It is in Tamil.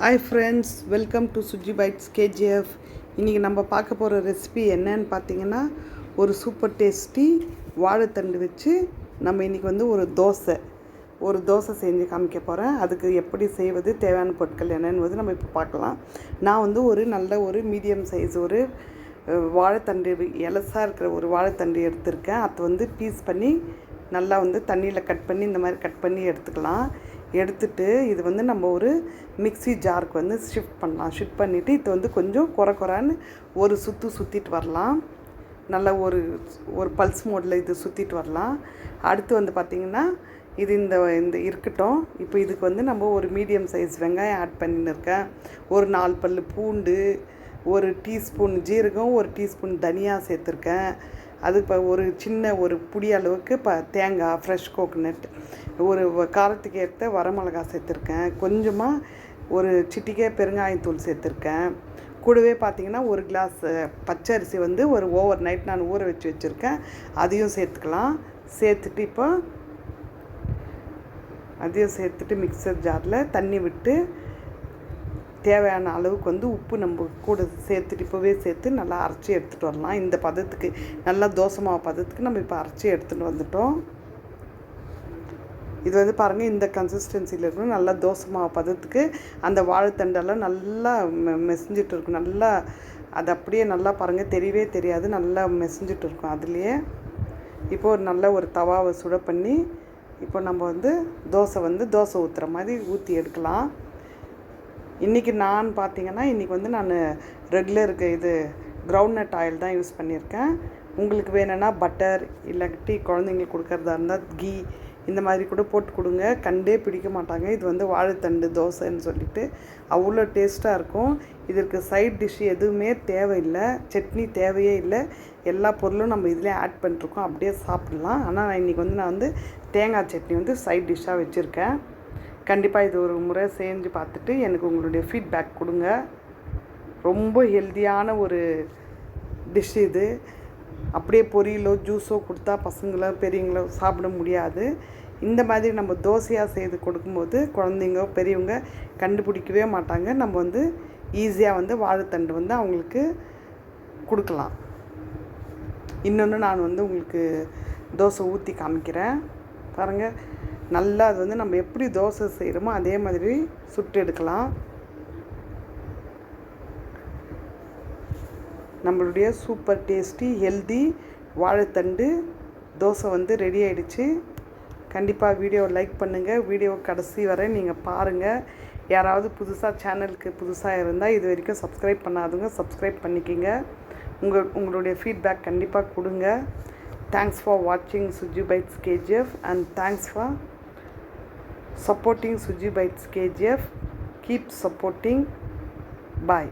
Hi friends welcome to Suji bites KGF இன்றைக்கி நம்ம பார்க்க போகிற ரெசிபி என்னன்னு பார்த்தீங்கன்னா ஒரு சூப்பர் டேஸ்டி வாழைத்தண்டு வச்சு நம்ம இன்றைக்கி வந்து ஒரு தோசை ஒரு தோசை செஞ்சு காமிக்க போகிறேன் அதுக்கு எப்படி செய்வது தேவையான பொருட்கள் என்னன்னு வந்து நம்ம இப்போ பார்க்கலாம். நான் வந்து ஒரு நல்ல ஒரு மீடியம் சைஸ் ஒரு வாழைத்தண்டு எலசாக இருக்கிற ஒரு வாழைத்தண்டு எடுத்திருக்கேன். அதை வந்து பீஸ் பண்ணி நல்லா வந்து தண்ணியில் கட் பண்ணி இந்த மாதிரி கட் பண்ணி எடுத்துக்கலாம். எடுத்துட்டு இது வந்து நம்ம ஒரு மிக்ஸி ஜாருக்கு வந்து ஷிஃப்ட் பண்ணலாம். ஷிஃப்ட் பண்ணிவிட்டு இது வந்து கொஞ்சம் குறை குறைன்னு ஒரு சுற்று சுற்றிட்டு வரலாம். நல்ல ஒரு ஒரு பல்ஸ் மோடில் இது சுற்றிட்டு வரலாம். அடுத்து வந்து பார்த்திங்கன்னா இது இந்த இந்த இருக்கட்டும். இப்போ இதுக்கு வந்து நம்ம ஒரு மீடியம் சைஸ் வெங்காயம் ஆட் பண்ணின்னு இருக்கேன். ஒரு நாலு பல் பூண்டு ஒரு டீஸ்பூன் ஜீரகம் ஒரு டீஸ்பூன் தனியா சேர்த்துருக்கேன். அது இப்போ ஒரு சின்ன ஒரு புடி அளவுக்கு இப்போ தேங்காய் ஃப்ரெஷ் கோகனட் ஒரு காரத்துக்கு ஏற்ற வரமிளகா சேர்த்துருக்கேன். கொஞ்சமாக ஒரு சிட்டிக்கே பெருங்காயத்தூள் சேர்த்துருக்கேன். கூடவே பார்த்தீங்கன்னா ஒரு கிளாஸ் பச்சை அரிசி வந்து ஒரு ஓவர் நைட் நான் ஊற வச்சு வச்சுருக்கேன். அதையும் சேர்த்துக்கலாம். சேர்த்துட்டு இப்போ அதையும் சேர்த்துட்டு மிக்சர் ஜாரில் தண்ணி விட்டு தேவையான அளவுக்கு வந்து உப்பு நம்ம கூட சேர்த்துட்டு இப்போவே சேர்த்து நல்லா அரைச்சி எடுத்துகிட்டு வரலாம். இந்த பதத்துக்கு நல்லா தோசை மாவு பதத்துக்கு நம்ம இப்போ அரைச்சி எடுத்துகிட்டு வந்துட்டோம். இது வந்து பாருங்கள் இந்த கன்சிஸ்டன்சியில் இருக்கணும். நல்லா தோசை மாவு பதத்துக்கு அந்த வாழைத்தண்டெல்லாம் நல்லா மெ இருக்கும். நல்லா அது அப்படியே நல்லா பாருங்கள் தெரியவே தெரியாது. நல்லா மெசஞ்சிட்டு இருக்கும் அதுலேயே. இப்போ ஒரு நல்ல ஒரு தவாவை சுட பண்ணி இப்போ நம்ம வந்து தோசை வந்து தோசை ஊற்றுற மாதிரி ஊற்றி எடுக்கலாம். இன்றைக்கி நான் பார்த்தீங்கன்னா இன்றைக்கி வந்து நான் ரெகுலருக்கு இது கிரவுண்ட் ஆயில் தான் யூஸ் பண்ணியிருக்கேன். உங்களுக்கு வேணும்னா பட்டர் இல்லாட்டி குழந்தைங்களுக்கு கொடுக்கறதா இருந்தால் கீ இந்த மாதிரி கூட போட்டு கொடுங்க. கண்டே பிடிக்க மாட்டாங்க. இது வந்து வாழைத்தண்டு தோசைன்னு சொல்லிட்டு அவ்வளோ டேஸ்ட்டாக இருக்கும். இதற்கு சைட் டிஷ் எதுவுமே தேவையில்லை. சட்னி தேவையே இல்லை. எல்லா பொருளும் நம்ம இதிலே ஆட் பண்ணிருக்கோம் அப்படியே சாப்பிட்லாம். ஆனால் நான் இன்றைக்கி வந்து நான் வந்து தேங்காய் சட்னி வந்து சைட் டிஷ்ஷாக வச்சுருக்கேன். கண்டிப்பாக இது ஒரு முறை செஞ்சு பார்த்துட்டு எனக்கு உங்களுடைய ஃபீட்பேக் கொடுங்க. ரொம்ப ஹெல்த்தியான ஒரு டிஷ் இது. அப்படியே பொரியலோ ஜூஸோ கொடுத்தா பசங்களோ பெரியவங்களோ சாப்பிட முடியாது. இந்த மாதிரி நம்ம தோசையாக செய்து கொடுக்கும்போது குழந்தைங்க பெரியவங்க கண்டுபிடிக்கவே மாட்டாங்க. நம்ம வந்து ஈஸியாக வந்து வாழைத்தண்டு வந்து அவங்களுக்கு கொடுக்கலாம். இன்னொன்று நான் வந்து உங்களுக்கு தோசை ஊற்றி காமிக்கிறேன். பாருங்கள் நல்லா அது வந்து நம்ம எப்படி தோசை செய்கிறோமோ அதே மாதிரி சுட்டு எடுக்கலாம். நம்மளுடைய சூப்பர் டேஸ்டி ஹெல்தி வாழைத்தண்டு தோசை வந்து ரெடி ஆகிடுச்சு கண்டிப்பாக வீடியோ லைக் பண்ணுங்கள் வீடியோ கடைசி வரை நீங்கள் பாருங்கள் யாராவது புதுசாக சேனலுக்கு புதுசாக இருந்தால் இது வரைக்கும் சப்ஸ்கிரைப் பண்ணாதுங்க சப்ஸ்கிரைப் பண்ணிக்கிங்க. உங்கள் உங்களுடைய ஃபீட்பேக் கண்டிப்பாக கொடுங்க. தேங்க்ஸ் ஃபார் வாட்சிங் Suji bites KGF and thanks for supporting Suji Bites KGF. Keep supporting. Bye.